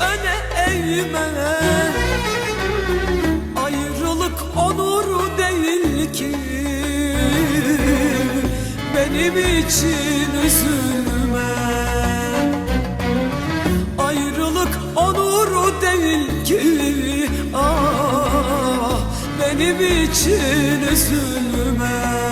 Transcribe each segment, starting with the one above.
öne eğme. Ayrılık onuru değil ki. Benim için üzülme. Ayrılık onuru değil ki. Ah benim için üzülme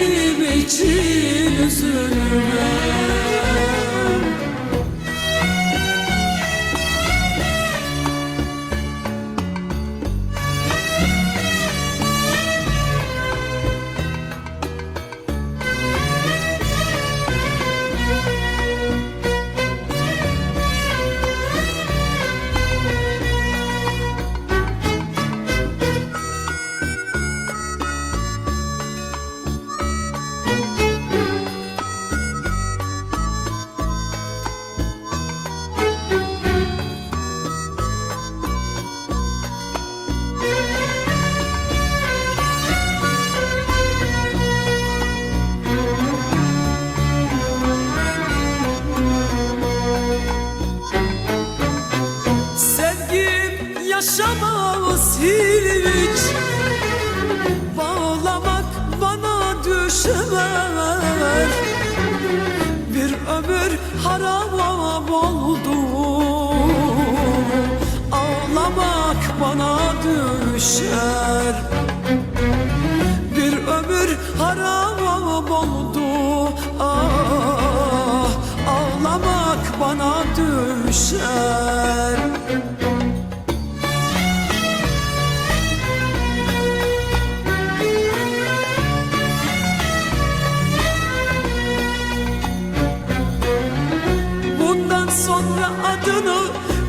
Benim için üzülme yaşamaz hiç Bağlamak bana düşer Bir ömür haram oldu. Ağlamak bana düşer sonra adını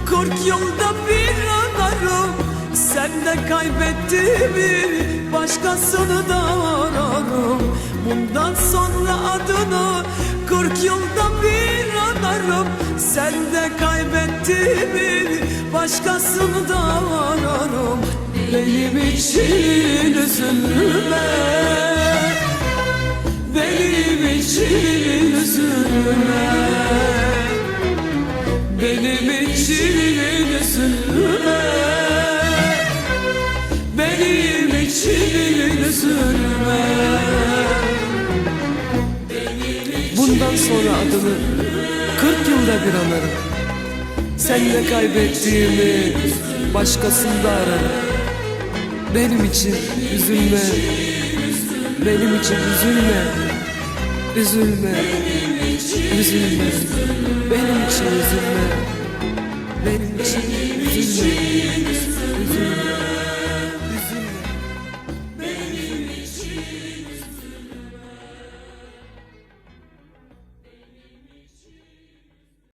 40 yılda bir anarım. Sen de kaybettiğimi başkasını da ararım. Bundan sonra adını 40 yılda bir anarım. Sen de kaybettiğimi başkasını da ararım. Benim için üzülme. Benim için üzülme Bundan sonra adını 40 yılda bir anarım. Sen de kaybettiğimi başkasında ararım. Benim için üzülme Benim için üzülme Üzülme Üzülme. Benim için üzülme Benim için üzülme